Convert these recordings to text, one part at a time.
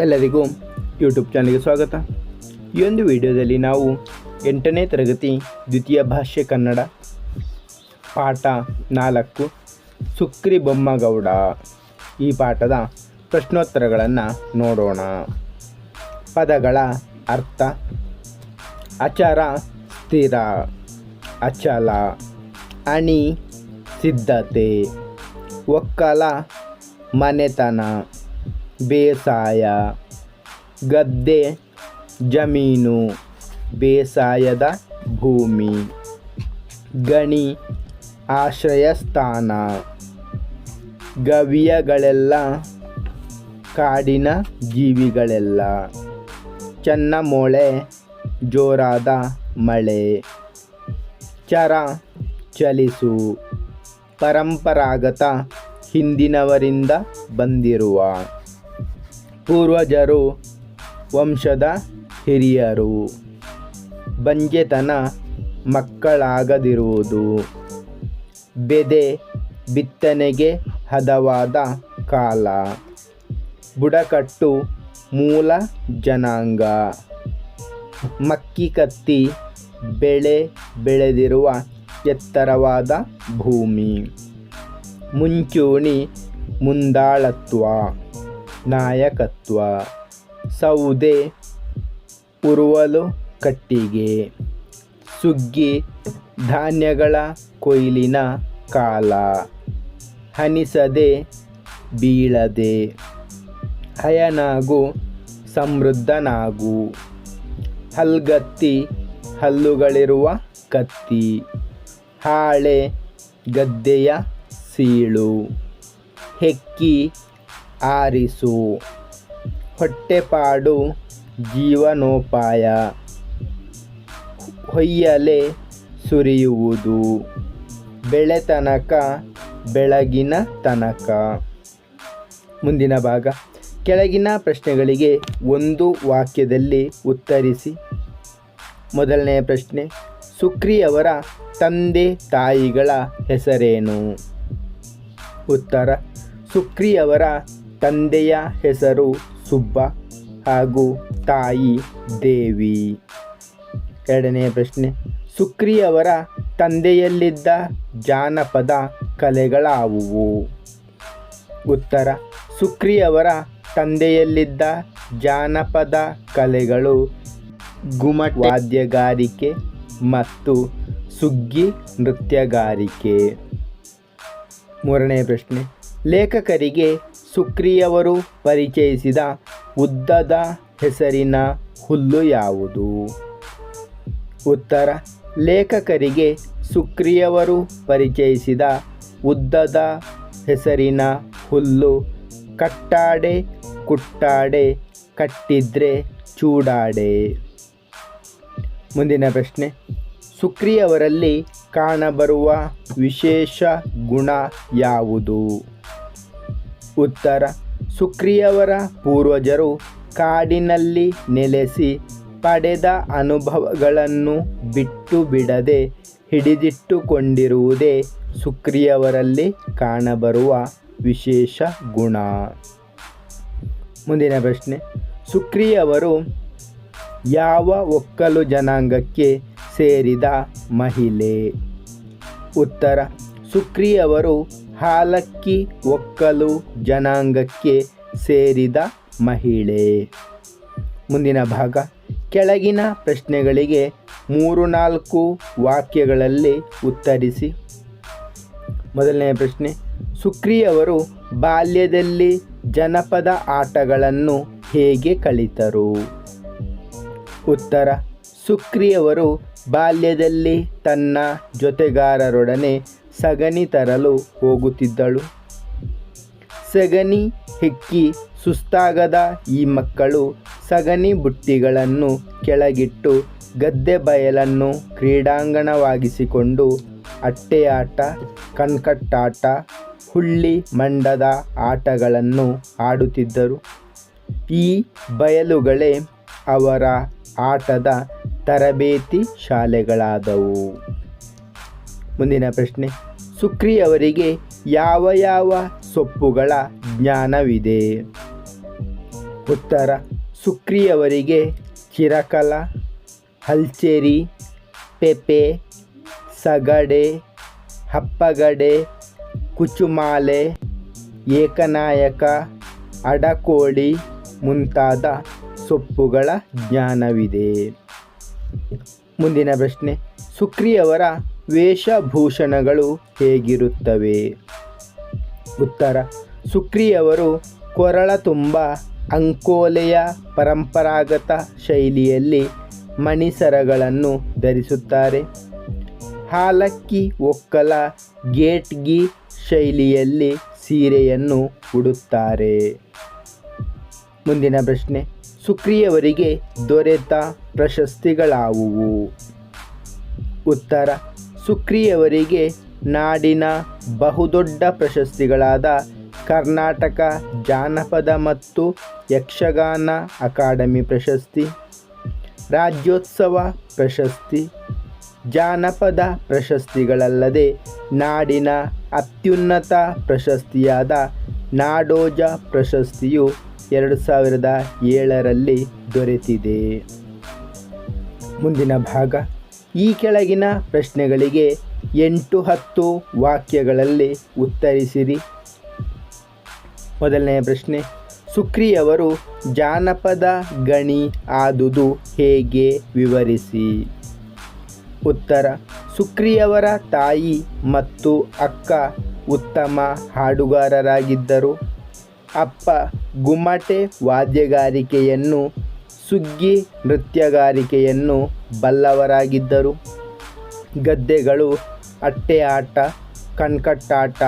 ಎಲ್ಲರಿಗೂ ಯೂಟ್ಯೂಬ್ ಚಾನಲ್ಗೆ ಸ್ವಾಗತ. ಈ ಒಂದು ವಿಡಿಯೋದಲ್ಲಿ ನಾವು ಎಂಟನೇ ತರಗತಿ ದ್ವಿತೀಯ ಭಾಷೆ ಕನ್ನಡ ಪಾಠ ನಾಲ್ಕು ಸುಕ್ರಿ ಬೊಮ್ಮಗೌಡ. ಈ ಪಾಠದ ಪ್ರಶ್ನೋತ್ತರಗಳನ್ನು ನೋಡೋಣ. ಪದಗಳ ಅರ್ಥ, ಅಚಾರ ಸ್ಥಿರ, ಅಚಲ, ಅಣಿ, ಸಿದ್ಧತೆ, ಒಕ್ಕಲ, ಮನೆತನ. ಬೇಸಾಯ, ಗದ್ದೆ, ಜಮೀನು, ಬೇಸಾಯದ ಭೂಮಿ, ಗಣಿ, ಆಶ್ರಯ ಸ್ಥಾನ, ಗವಿಯಗಳೆಲ್ಲ ಕಾಡಿನ ಜೀವಿಗಳೆಲ್ಲ. ಚನ್ನಮೊಳೆ, ಜೋರಾದ ಮಳೆ, ಚರ ಚಲಿಸು, ಪರಂಪರಾಗತ ಹಿಂದಿನವರಿಂದ ಬಂದಿರುವ. ಪೂರ್ವಜರು, ವಂಶದ ಹಿರಿಯರು. ಬಂಜೆತನ ಮಕ್ಕಳಾಗದಿರುವುದು. ಬೆದೆ ಬಿತ್ತನೆಗೆ ಹದವಾದ ಕಾಲ. ಬುಡಕಟ್ಟು ಮೂಲ ಜನಾಂಗ. ಮಕ್ಕಿ ಕತ್ತಿ ಬೆಳೆ ಬೆಳೆದಿರುವ ಎತ್ತರವಾದ ಭೂಮಿ. ಮುಂಚೂಣಿ ಮುಂದಾಳತ್ವ. ನಾಯಕತ್ವ. ಸೌದೆ, ಉರುವಲು ಕಟ್ಟಿಗೆ. ಸುಗ್ಗಿ, ಧಾನ್ಯಗಳ ಕೊಯ್ಲಿನ ಕಾಲ. ಹನಿಸದೆ, ಬೀಳದೆ. ಹಯನಾಗು, ಸಮೃದ್ಧನಾಗು. ಹಲ್ಗತ್ತಿ, ಹಲ್ಲುಗಳಿರುವ ಕತ್ತಿ. ಹಾಳೆ, ಗದ್ದೆಯ ಸೀಳು. ಹೆಕ್ಕಿ ಆರಿಸು. ಹೊಟ್ಟೆಪಾಡು ಜೀವನೋಪಾಯ. ಹೊಯ್ಯಲೆ ಸುರಿಯುವುದು. ಬೆಳೆತನಕ ಬೆಳಗಿನ ತನಕ. ಮುಂದಿನ ಭಾಗ. ಕೆಳಗಿನ ಪ್ರಶ್ನೆಗಳಿಗೆ ಒಂದು ವಾಕ್ಯದಲ್ಲಿ ಉತ್ತರಿಸಿ. ಮೊದಲನೆಯ ಪ್ರಶ್ನೆ, ಸುಕ್ರಿಯವರ ತಂದೆ ತಾಯಿಗಳ ಹೆಸರೇನು? ಉತ್ತರ, ಸುಕ್ರಿಯವರ ತಂದೆಯ ಹೆಸರು ಸುಬ್ಬ ಹಾಗೂ ತಾಯಿ ದೇವಿ. ಎರಡನೆಯ ಪ್ರಶ್ನೆ ಸುಕ್ರಿಯವರ ತಂದೆಯಲ್ಲಿದ್ದ ಜಾನಪದ ಕಲೆಗಳಾವುವು? ಉತ್ತರ ಸುಕ್ರಿಯವರ ತಂದೆಯಲ್ಲಿದ್ದ ಜಾನಪದ ಕಲೆಗಳು ಗುಮಟ್ ವಾದ್ಯಗಾರಿಕೆ ಮತ್ತು ಸುಗ್ಗಿ ನೃತ್ಯಗಾರಿಕೆ. ಮೂರನೇ ಪ್ರಶ್ನೆ, ಲೇಖಕರಿಗೆ ಸುಕ್ರಿಯವರು ಪರಿಚಯಿಸಿದ ಉದ್ದದ ಹೆಸರಿನ ಹುಲ್ಲು ಯಾವುದು? ಉತ್ತರ. ಲೇಖಕರಿಗೆ ಸುಕ್ರಿಯವರು ಪರಿಚಯಿಸಿದ ಉದ್ದದ ಹೆಸರಿನ ಹುಲ್ಲು ಕಟ್ಟಾಡೆ, ಕುಟ್ಟಾಡೆ, ಕಟ್ಟಿದ್ರೆ ಚೂಡಾಡೆ. ಮುಂದಿನ ಪ್ರಶ್ನೆ. ಸುಕ್ರಿಯವರಲ್ಲಿ ಕಾಣಬರುವ ವಿಶೇಷ ಗುಣ ಯಾವುದು? ಉತ್ತರ. ಸುಕ್ರಿಯವರ ಪೂರ್ವಜರು ಕಾಡಿನಲ್ಲಿ ನೆಲೆಸಿ ಪಡೆದ ಅನುಭವಗಳನ್ನು ಬಿಟ್ಟು ಬಿಡದೆ ಹಿಡಿದಿಟ್ಟುಕೊಂಡಿರುವುದೇ ಸುಕ್ರಿಯವರಲ್ಲಿ ಕಾಣಬರುವ ವಿಶೇಷ ಗುಣ. ಮುಂದಿನ ಪ್ರಶ್ನೆ. ಸುಕ್ರಿಯವರು ಯಾವ ಒಕ್ಕಲು ಜನಾಂಗಕ್ಕೆ ಸೇರಿದ ಮಹಿಳೆ? ಉತ್ತರ. ಸುಕ್ರಿಯವರು ಹಾಲಕ್ಕಿ ಒಕ್ಕಲು ಜನಾಂಗಕ್ಕೆ ಸೇರಿದ ಮಹಿಳೆ. ಮುಂದಿನ ಭಾಗ. ಕೆಳಗಿನ ಪ್ರಶ್ನೆಗಳಿಗೆ ಮೂರು ನಾಲ್ಕು ವಾಕ್ಯಗಳಲ್ಲಿ ಉತ್ತರಿಸಿ. ಮೊದಲನೆಯ ಪ್ರಶ್ನೆ. ಸುಕ್ರಿಯವರು ಬಾಲ್ಯದಲ್ಲಿ ಜನಪದ ಆಟಗಳನ್ನು ಹೇಗೆ ಕಲಿತರು? ಉತ್ತರ. ಸುಕ್ರಿಯವರು ಬಾಲ್ಯದಲ್ಲಿ ತನ್ನ ಜೊತೆಗಾರರೊಡನೆ ಸಗಣಿ ತರಲು ಹೋಗುತ್ತಿದ್ದಳು. ಸಗಣಿ ಹೆಕ್ಕಿ ಸುಸ್ತಾಗದ ಈ ಮಕ್ಕಳು ಸಗಣಿ ಬುಟ್ಟಿಗಳನ್ನು ಕೆಳಗಿಟ್ಟು ಗದ್ದೆ ಬಯಲನ್ನು ಕ್ರೀಡಾಂಗಣವಾಗಿಸಿಕೊಂಡು ಅಟ್ಟೆಯಾಟ, ಕಣ್ಕಟ್ಟಾಟ, ಹುಳ್ಳಿ ಮಂಡದ ಆಟಗಳನ್ನು ಆಡುತ್ತಿದ್ದರು. ಈ ಬಯಲುಗಳೇ ಅವರ ಆಟದ ತರಬೇತಿ ಶಾಲೆಗಳಾದವು. ಮುಂದಿನ ಪ್ರಶ್ನೆ. ಸುಕ್ರಿಯವರಿಗೆ ಯಾವ ಯಾವ ಸೊಪ್ಪುಗಳ ಜ್ಞಾನವಿದೆ? ಉತ್ತರ ಸುಕ್ರಿಯವರಿಗೆ ಚಿರಕಲ, ಹಲ್ಚೇರಿ, ಪೆಪೆ, ಸಗಡೆ, ಹಪ್ಪಗಡೆ, ಕುಚುಮಾಲೆ, ಏಕನಾಯಕ, ಅಡಕೋಳಿ ಮುಂತಾದ ಸೊಪ್ಪುಗಳ ಜ್ಞಾನವಿದೆ. ಮುಂದಿನ ಪ್ರಶ್ನೆ ಸುಕ್ರಿಯವರ ವೇಷಭೂಷಣಗಳು ಹೇಗಿರುತ್ತವೆ? ಉತ್ತರ. ಸುಕ್ರಿಯವರು ಕೊರಳ ತುಂಬ ಅಂಕೋಲೆಯ ಪರಂಪರಾಗತ ಶೈಲಿಯಲ್ಲಿ ಮಣಿಸರಗಳನ್ನು ಧರಿಸುತ್ತಾರೆ. ಹಾಲಕ್ಕಿ ಒಕ್ಕಲ ಗೇಟ್ಗಿ ಶೈಲಿಯಲ್ಲಿ ಸೀರೆಯನ್ನು ಉಡುತ್ತಾರೆ. ಮುಂದಿನ ಪ್ರಶ್ನೆ. ಸುಕ್ರಿಯವರಿಗೆ ದೊರೆತ ಪ್ರಶಸ್ತಿಗಳಾವುವು? ಉತ್ತರ. ಸುಕ್ರಿಯವರಿಗೆ ನಾಡಿನ ಬಹುದೊಡ್ಡ ಪ್ರಶಸ್ತಿಗಳಾದ ಕರ್ನಾಟಕ ಜಾನಪದ ಮತ್ತು ಯಕ್ಷಗಾನ ಅಕಾಡೆಮಿ ಪ್ರಶಸ್ತಿ, ರಾಜ್ಯೋತ್ಸವ ಪ್ರಶಸ್ತಿ, ಜಾನಪದ ಪ್ರಶಸ್ತಿಗಳಲ್ಲದೆ ನಾಡಿನ ಅತ್ಯುನ್ನತ ಪ್ರಶಸ್ತಿಯಾದ ನಾಡೋಜ ಪ್ರಶಸ್ತಿಯು ಎರಡು ಸಾವಿರದ ಏಳರಲ್ಲಿ ದೊರೆತಿದೆ. ಮುಂದಿನ ಭಾಗ. ಈ ಕೆಳಗಿನ ಪ್ರಶ್ನೆಗಳಿಗೆ ಎಂಟು ಹತ್ತು ವಾಕ್ಯಗಳಲ್ಲಿ ಉತ್ತರಿಸಿರಿ. ಮೊದಲನೆಯ ಪ್ರಶ್ನೆ, ಸುಕ್ರಿಯವರು ಜಾನಪದ ಗಣಿ ಆದುದು ಹೇಗೆ ವಿವರಿಸಿ? ಉತ್ತರ, ಸುಕ್ರಿಯವರ ತಾಯಿ ಮತ್ತು ಅಕ್ಕ ಉತ್ತಮ ಹಾಡುಗಾರರಾಗಿದ್ದರು. ಅಪ್ಪ ಗುಮ್ಮಟೆ ವಾದ್ಯಗಾರಿಕೆಯನ್ನು ಸುಗ್ಗಿ ನೃತ್ಯಗಾರಿಕೆಯನ್ನು ಬಲ್ಲವರಾಗಿದ್ದರು. ಗದ್ದೆಗಳು ಅಟ್ಟೆ ಆಟ ಕಣ್ಕಟ್ಟಾಟ,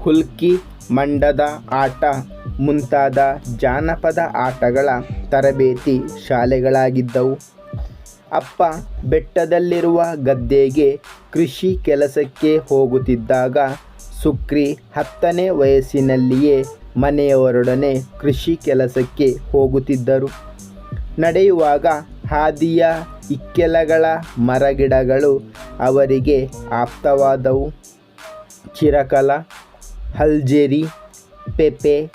ಹುಲ್ಕಿ ಮಂಡದ ಆಟ ಮುಂತಾದ ಜಾನಪದ ಆಟಗಳ ತರಬೇತಿ ಶಾಲೆಗಳಾಗಿದ್ದವು. ಅಪ್ಪ ಬೆಟ್ಟದಲ್ಲಿರುವ ಗದ್ದೆಗೆ ಕೃಷಿ ಕೆಲಸಕ್ಕೆ ಹೋಗುತ್ತಿದ್ದಾಗ ಸುಕ್ರಿ ಹತ್ತನೇ ವಯಸ್ಸಿನಲ್ಲಿಯೇ ಮನೆಯವರೊಡನೆ ಕೃಷಿ ಕೆಲಸಕ್ಕೆ ಹೋಗುತ್ತಿದ್ದರು. ನಡೆಯುವಾಗ ಹಾದಿಯ ಇಕ್ಕೆಲಗಳ ಮರಗಿಡಗಳು ಅವರಿಗೆ ಆಪ್ತವಾದವು. ಚಿರಕಲ, ಹಲ್ಜೇರಿ, ಪೆಪೆ,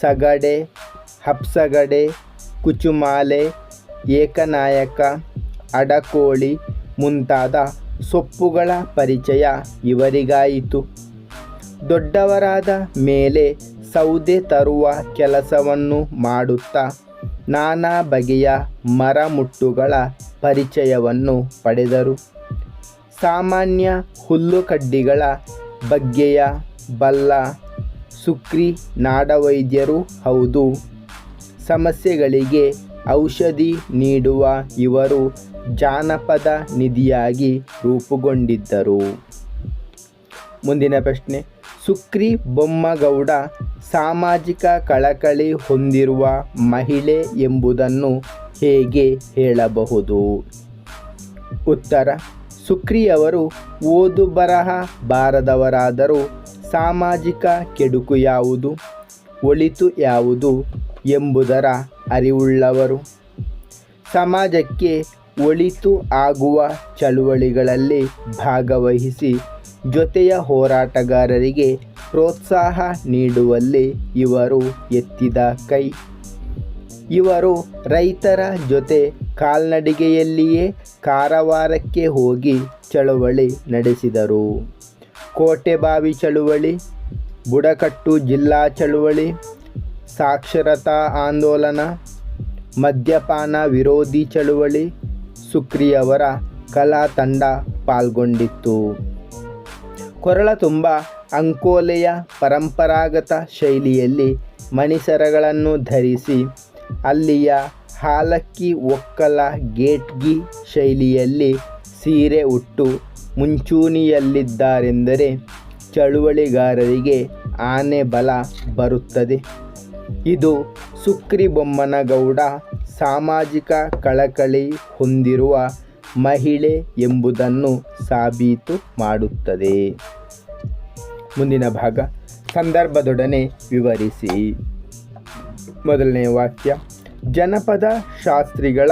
ಸಗಡೆ, ಹಪ್ಸಗಡೆ, ಕುಚುಮಾಲೆ, ಏಕನಾಯಕ, ಅಡಕೋಳಿ ಮುಂತಾದ ಸೊಪ್ಪುಗಳ ಪರಿಚಯ ಇವರಿಗಾಯಿತು. ದೊಡ್ಡವರಾದ ಮೇಲೆ ಸೌದೆ ತರುವ ಕೆಲಸವನ್ನು ಮಾಡುತ್ತಾ ನಾನಾ ಬಗೆಯ ಮರಮುಟ್ಟುಗಳ ಪರಿಚಯವನ್ನು ಪಡೆದರು. ಸಾಮಾನ್ಯ ಹುಲ್ಲುಕಡ್ಡಿಗಳ ಬಗ್ಗೆಯ ಬಲ್ಲ ಸುಕ್ರಿ ನಾಡವೈದ್ಯರು ಹೌದು. ಸಮಸ್ಯೆಗಳಿಗೆ ಔಷಧಿ ನೀಡುವ ಇವರು ಜಾನಪದ ನಿಧಿಯಾಗಿ ರೂಪುಗೊಂಡಿದ್ದರು. ಮುಂದಿನ ಪ್ರಶ್ನೆ. ಸುಕ್ರಿ ಬೊಮ್ಮಗೌಡ ಸಾಮಾಜಿಕ ಕಳಕಳಿ ಹೊಂದಿರುವ ಮಹಿಳೆ ಎಂಬುದನ್ನು ಹೇಗೆ ಹೇಳಬಹುದು? ಉತ್ತರ ಸುಕ್ರಿಯವರು ಓದು ಬರಹ ಬಾರದವರಾದರೂ ಸಾಮಾಜಿಕ ಕೆಡುಕು ಯಾವುದು, ಒಳಿತು ಯಾವುದು ಎಂಬುದರ ಅರಿವುಳ್ಳವರು. ಸಮಾಜಕ್ಕೆ ಒಳಿತು ಆಗುವ ಚಳುವಳಿಗಳಲ್ಲಿ ಭಾಗವಹಿಸಿ ಜೊತೆಯ ಹೋರಾಟಗಾರರಿಗೆ ಪ್ರೋತ್ಸಾಹ ನೀಡುವಲ್ಲಿ ಇವರು ಎತ್ತಿದ ಕೈ. ಇವರು ರೈತರ ಜೊತೆ ಕಾಲ್ನಡಿಗೆಯಲ್ಲಿಯೇ ಕಾರವಾರಕ್ಕೆ ಹೋಗಿ ಚಳುವಳಿ ನಡೆಸಿದರು. ಕೋಟೆಬಾವಿ ಚಳುವಳಿ, ಬುಡಕಟ್ಟು ಜಿಲ್ಲಾ ಚಳುವಳಿ, ಸಾಕ್ಷರತಾ ಆಂದೋಲನ, ಮದ್ಯಪಾನ ವಿರೋಧಿ ಚಳುವಳಿ ಸುಕ್ರಿಯವರ ಕಲಾ ತಂಡ ಪಾಲ್ಗೊಂಡಿತ್ತು. ಕೊರಳ ತುಂಬ ಅಂಕೋಲೆಯ ಪರಂಪರಾಗತ ಶೈಲಿಯಲ್ಲಿ ಮಣಿಸರಗಳನ್ನು ಧರಿಸಿ, ಅಲ್ಲಿಯ ಹಾಲಕ್ಕಿ ಒಕ್ಕಲ ಗೇಟ್ಗಿ ಶೈಲಿಯಲ್ಲಿ ಸೀರೆ ಉಟ್ಟು ಮುಂಚೂಣಿಯಲ್ಲಿದ್ದಾರೆಂದರೆ ಚಳುವಳಿಗಾರರಿಗೆ ಆನೆ ಬಲ ಬರುತ್ತದೆ. ಇದು ಸುಕ್ರಿ ಬೊಮ್ಮನಗೌಡ ಸಾಮಾಜಿಕ ಕಳಕಳಿ ಹೊಂದಿರುವ ಮಹಿಳೆ ಎಂಬುದನ್ನು ಸಾಬೀತು ಮಾಡುತ್ತದೆ. ಮುಂದಿನ ಭಾಗ ಸಂದರ್ಭದೊಡನೆ ವಿವರಿಸಿ. ಮೊದಲನೇ ವಾಕ್ಯ, ಜನಪದ ಶಾಸ್ತ್ರಿಗಳ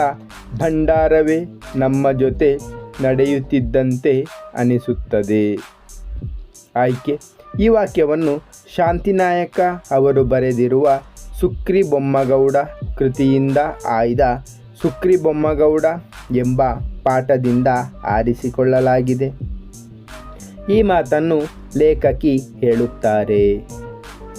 ಭಂಡಾರವೇ ನಮ್ಮ ಜೊತೆ ನಡೆಯುತ್ತಿದ್ದಂತೆ ಅನಿಸುತ್ತದೆ. ಆಯ್ಕೆ, ಈ ವಾಕ್ಯವನ್ನು ಶಾಂತಿನಾಯಕ ಅವರು ಬರೆದಿರುವ ಸುಕ್ರಿ ಬೊಮ್ಮಗೌಡ ಕೃತಿಯಿಂದ ಆಯ್ದ ಸುಕ್ರಿ ಬೊಮ್ಮಗೌಡ ಎಂಬ ಪಾಠದಿಂದ ಆರಿಸಿಕೊಳ್ಳಲಾಗಿದೆ. ಈ ಮಾತನ್ನು ಲೇಖಕಿ ಹೇಳುತ್ತಾರೆ.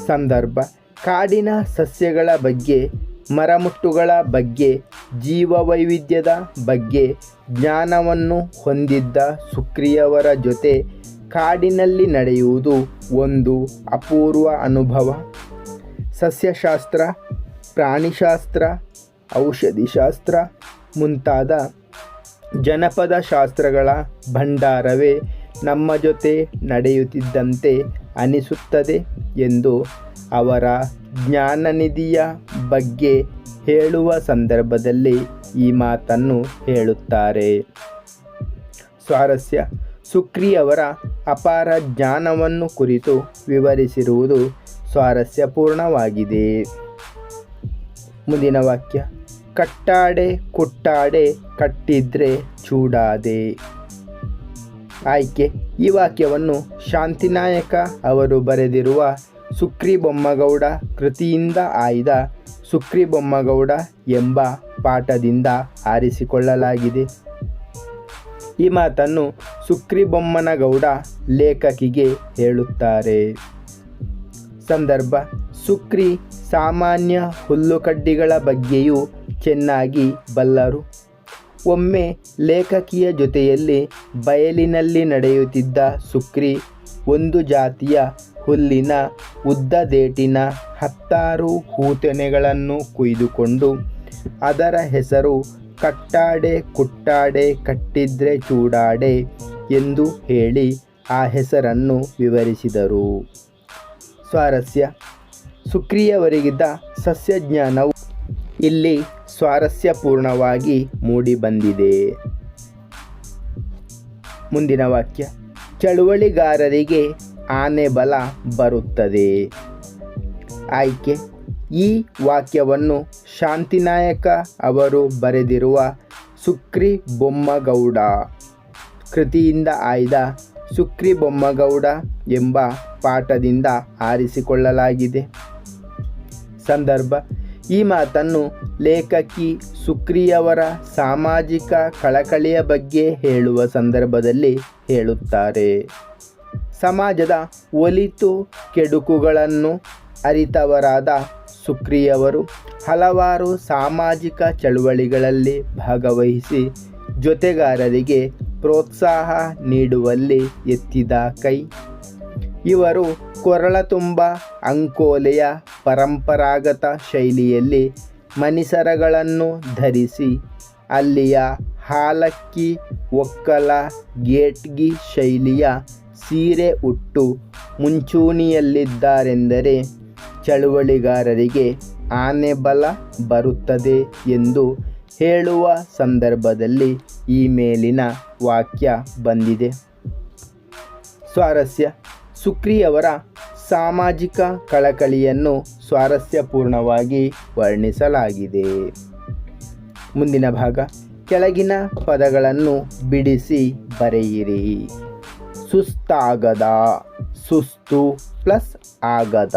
ಸಂದರ್ಭ. ಕಾಡಿನ ಸಸ್ಯಗಳ ಬಗ್ಗೆ, ಮರಮುಟ್ಟುಗಳ ಬಗ್ಗೆ, ಜೀವವೈವಿಧ್ಯದ ಬಗ್ಗೆ, ಜ್ಞಾನವನ್ನು ಹೊಂದಿದ್ದ ಸುಕ್ರಿಯವರ ಜೊತೆ ಕಾಡಿನಲ್ಲಿ ನಡೆಯುವುದು ಒಂದು ಅಪೂರ್ವ ಅನುಭವ. ಸಸ್ಯಶಾಸ್ತ್ರ, ಪ್ರಾಣಿಶಾಸ್ತ್ರ, ಔಷಧಿಶಾಸ್ತ್ರ ಮುಂತಾದ ಜನಪದ ಶಾಸ್ತ್ರಗಳ ಭಂಡಾರವೇ ನಮ್ಮ ಜೊತೆ ನಡೆಯುತ್ತಿದ್ದಂತೆ ಅನಿಸುತ್ತದೆ ಎಂದು ಅವರ ಜ್ಞಾನನಿಧಿಯ ಬಗ್ಗೆ ಹೇಳುವ ಸಂದರ್ಭದಲ್ಲಿ ಈ ಮಾತನ್ನು ಹೇಳುತ್ತಾರೆ. ಸ್ವಾರಸ್ಯ. ಸುಕ್ರಿಯವರ ಅಪಾರ ಜ್ಞಾನವನ್ನು ಕುರಿತು ವಿವರಿಸಿರುವುದು ಸ್ವಾರಸ್ಯಪೂರ್ಣವಾಗಿದೆ. ಮುಂದಿನ ವಾಕ್ಯ. ಕಟ್ಟಾಡೆ ಕುಟ್ಟಾಡೆ ಕಟ್ಟಿದ್ರೆ ಚೂಡಾದೆ. ಆಯ್ಕೆ. ಈ ವಾಕ್ಯವನ್ನು ಶಾಂತಿನಾಯಕ ಅವರು ಬರೆದಿರುವ ಸುಕ್ರಿ ಬೊಮ್ಮಗೌಡ ಕೃತಿಯಿಂದ ಆಯ್ದ ಸುಕ್ರಿ ಬೊಮ್ಮಗೌಡ ಎಂಬ ಪಾಠದಿಂದ ಆರಿಸಿಕೊಳ್ಳಲಾಗಿದೆ. ಈ ಮಾತನ್ನು ಸುಕ್ರಿ ಬೊಮ್ಮನಗೌಡ ಲೇಖಕಿಗೆ ಹೇಳುತ್ತಾರೆ. ಸಂದರ್ಭ ಸುಕ್ರಿ ಸಾಮಾನ್ಯ ಹುಲ್ಲುಕಡ್ಡಿಗಳ ಬಗ್ಗೆಯೂ ಚೆನ್ನಾಗಿ ಬಲ್ಲರು. ಒಮ್ಮೆ ಲೇಖಕಿಯ ಜೊತೆಯಲ್ಲಿ ಬಯಲಿನಲ್ಲಿ ನಡೆಯುತ್ತಿದ್ದ ಸುಕ್ರಿ, ಒಂದು ಜಾತಿಯ ಹುಲ್ಲಿನ ಉದ್ದದೇಟಿನ ಹತ್ತಾರು ಹೂತೆನೆಗಳನ್ನು ಕುಯ್ದುಕೊಂಡು ಅದರ ಹೆಸರು ಕಟ್ಟಾಡೆ ಕುಟ್ಟಾಡೆ ಕಟ್ಟಿದ್ರೆ ಚೂಡಾಡೆ ಎಂದು ಹೇಳಿ ಆ ಹೆಸರನ್ನು ವಿವರಿಸಿದರು. ಸ್ವಾರಸ್ಯ. ಸುಕ್ರಿಯವರಿಗಿದ್ದ ಸಸ್ಯಜ್ಞಾನವು ಇಲ್ಲಿ ಸ್ವಾರಸ್ಯಪೂರ್ಣವಾಗಿ ಮೂಡಿಬಂದಿದೆ. ಮುಂದಿನ ವಾಕ್ಯ. ಚಳುವಳಿಗಾರರಿಗೆ ಆನೆ ಬಲ ಬರುತ್ತದೆ. ಆಯ್ಕೆ. ಈ ವಾಕ್ಯವನ್ನು ಶಾಂತಿನಾಯಕ ಅವರು ಬರೆದಿರುವ ಸುಕ್ರಿ ಬೊಮ್ಮಗೌಡ ಕೃತಿಯಿಂದ ಆಯ್ದ ಸುಕ್ರಿ ಬೊಮ್ಮಗೌಡ ಎಂಬ ಪಾಠದಿಂದ ಆರಿಸಿಕೊಳ್ಳಲಾಗಿದೆ. ಸಂದರ್ಭ. ಈ ಮಾತನ್ನು ಲೇಖಕಿ ಸುಕ್ರಿಯವರ ಸಾಮಾಜಿಕ ಕಳಕಳಿಯ ಬಗ್ಗೆ ಹೇಳುವ ಸಂದರ್ಭದಲ್ಲಿ ಹೇಳುತ್ತಾರೆ. ಸಮಾಜದ ಒಲಿತು ಕೆಡುಕುಗಳನ್ನು ಅರಿತವರಾದ ಸುಕ್ರಿಯವರು ಹಲವಾರು ಸಾಮಾಜಿಕ ಚಳುವಳಿಗಳಲ್ಲಿ ಭಾಗವಹಿಸಿ ಜೊತೆಗಾರರಿಗೆ ಪ್ರೋತ್ಸಾಹ ನೀಡುವಲ್ಲಿ ಎತ್ತಿದ ಕೈ. ಇವರು ಕೊರಳ ತುಂಬ ಅಂಕೋಲೆಯ ಪರಂಪರಾಗತ ಶೈಲಿಯಲ್ಲಿ ಮನಿಸರಗಳನ್ನು ಧರಿಸಿ, ಅಲ್ಲಿಯ ಹಾಲಕ್ಕಿ ಒಕ್ಕಲ ಗೇಟ್ಗಿ ಶೈಲಿಯ ಸೀರೆ ಉಟ್ಟು ಮುಂಚೂಣಿಯಲ್ಲಿದ್ದಾರೆಂದರೆ ಚಳುವಳಿಗಾರರಿಗೆ ಆನೆ ಬಲ ಬರುತ್ತದೆ ಎಂದು ಹೇಳುವ ಸಂದರ್ಭದಲ್ಲಿ ಈ ಮೇಲಿನ ವಾಕ್ಯ ಬಂದಿದೆ. ಸ್ವಾರಸ್ಯ. ಸುಕ್ರಿಯವರ ಸಾಮಾಜಿಕ ಕಳಕಳಿಯನ್ನು ಸ್ವಾರಸ್ಯಪೂರ್ಣವಾಗಿ ವರ್ಣಿಸಲಾಗಿದೆ. ಮುಂದಿನ ಭಾಗ. ಕೆಳಗಿನ ಪದಗಳನ್ನು ಬಿಡಿಸಿ ಬರೆಯಿರಿ. ಸುಸ್ತಾಗದ, ಸುಸ್ತು ಪ್ಲಸ್ ಆಗದ.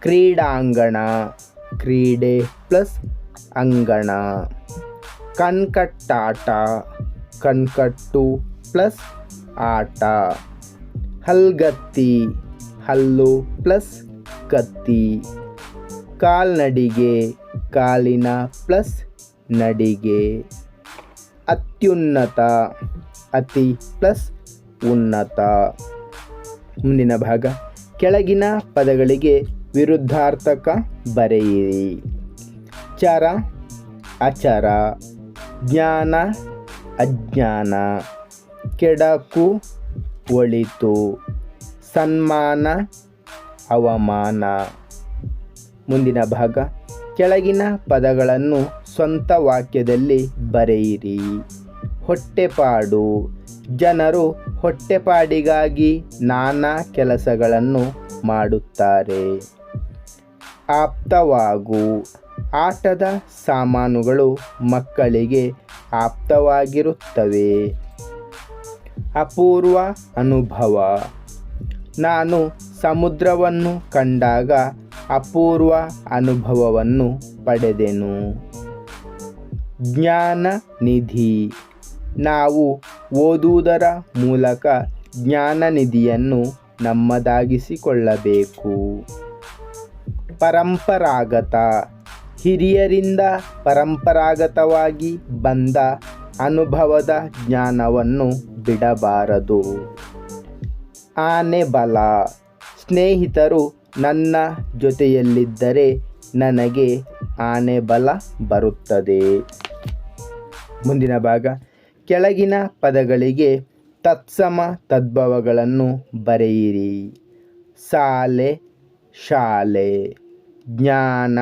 ಕ್ರೀಡಾಂಗಣ, ಕ್ರೀಡೆ ಪ್ಲಸ್ ಅಂಗಣ. ಕಣ್ಕಟ್ಟಾಟ, ಕಣ್ಕಟ್ಟು ಪ್ಲಸ್ ಆಟ. ಹಲ್ಗತ್ತಿ, ಹಲ್ಲು ಪ್ಲಸ್ ಕತ್ತಿ. ಕಾಲ್ನಡಿಗೆ, ಕಾಲಿನ ಪ್ಲಸ್ ನಡಿಗೆ. ಅತ್ಯುನ್ನತ, ಅತಿ ಪ್ಲಸ್ ಉನ್ನತ. ಮುಂದಿನ ಭಾಗ. ಕೆಳಗಿನ ಪದಗಳಿಗೆ ವಿರುದ್ಧಾರ್ಥಕ ಬರೆಯಿರಿ. ಚರ, ಅಚರ, ಜ್ಞಾನ, ಅಜ್ಞಾನ. ಕೆಡಕು ಒಳಿತು. ಸನ್ಮಾನ, ಅವಮಾನ. ಮುಂದಿನ ಭಾಗ. ಕೆಳಗಿನ ಪದಗಳನ್ನು ಸ್ವಂತ ವಾಕ್ಯದಲ್ಲಿ ಬರೆಯಿರಿ. ಹೊಟ್ಟೆಪಾಡು ಜನರು ಹೊಟ್ಟೆಪಾಡಿಗಾಗಿ ನಾನಾ ಕೆಲಸಗಳನ್ನು ಮಾಡುತ್ತಾರೆ. ಆಪ್ತವಾಗು. ಆಟದ ಸಾಮಾನುಗಳು ಮಕ್ಕಳಿಗೆ ಆಪ್ತವಾಗಿರುತ್ತವೆ. ಅಪೂರ್ವ ಅನುಭವ. ನಾನು ಸಮುದ್ರವನ್ನು ಕಂಡಾಗ ಅಪೂರ್ವ ಅನುಭವವನ್ನು ಪಡೆದೆನು. ಜ್ಞಾನ ನಿಧಿ. ನಾವು ಓದುವುದರ ಮೂಲಕ ಜ್ಞಾನ ನಿಧಿಯನ್ನು ನಮ್ಮದಾಗಿಸಿಕೊಳ್ಳಬೇಕು. ಪರಂಪರಾಗತ. ಹಿರಿಯರಿಂದ ಪರಂಪರಾಗತವಾಗಿ ಬಂದ ಅನುಭವದ ಜ್ಞಾನವನ್ನು ಬಿಡಬಾರದು. ಆನೆ ಬಲ. ಸ್ನೇಹಿತರು ನನ್ನ ಜೊತೆಯಲ್ಲಿದ್ದರೆ ನನಗೆ ಆನೆ ಬಲ ಬರುತ್ತದೆ. ಮುಂದಿನ ಭಾಗ. ಕೆಳಗಿನ ಪದಗಳಿಗೆ ತತ್ಸಮ ತದ್ಭವಗಳನ್ನು ಬರೆಯಿರಿ. ಸಾಲೆ, ಶಾಲೆ, ಜ್ಞಾನ,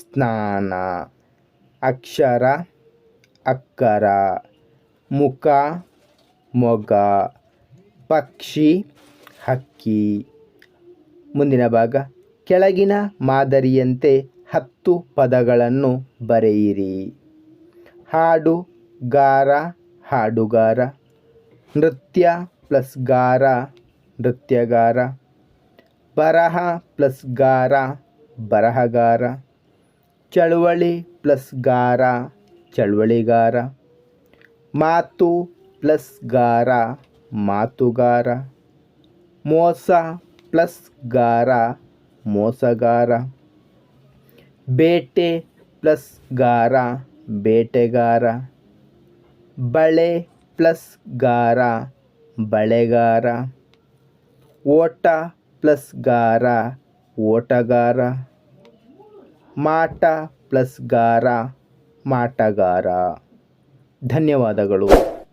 ಸ್ನಾನ, ಅಕ್ಷರ, ಅಕ್ಕರ, ಮುಖ ಮೊಗ ಪಕ್ಷಿ, ಹಕ್ಕಿ. ಮುಂದಿನ ಭಾಗ, ಕೆಳಗಿನ ಮಾದರಿಯಂತೆ ಹತ್ತು ಪದಗಳನ್ನು ಬರೆಯಿರಿ. ಹಾಡು, ಗಾರ, ಹಾಡುಗಾರ. ನೃತ್ಯ ಪ್ಲಸ್ ಗಾರ, ನೃತ್ಯಗಾರ. ಬರಹ ಪ್ಲಸ್ ಗಾರ, ಬರಹಗಾರ. ಚಳುವಳಿ ಪ್ಲಸ್ ಗಾರ, ಚಳುವಳಿಗಾರ. ಮಾತು ಪ್ಲಸ್ ಗಾರ, ಮಾತುಗಾರ. ಮೋಸ ಪ್ಲಸ್ ಗಾರ, ಮೋಸಗಾರ. ಬೇಟೆ ಪ್ಲಸ್ ಗಾರ, ಬೇಟೆಗಾರ. ಬಳೆ ಪ್ಲಸ್ ಗಾರ, ಬಳೆಗಾರ. ಓಟ ಪ್ಲಸ್ ಗಾರ, ಓಟಗಾರ. ಮಾಟ ಪ್ಲಸ್ ಗಾರ, ಮಾಟಗಾರ. ಧನ್ಯವಾದಗಳು.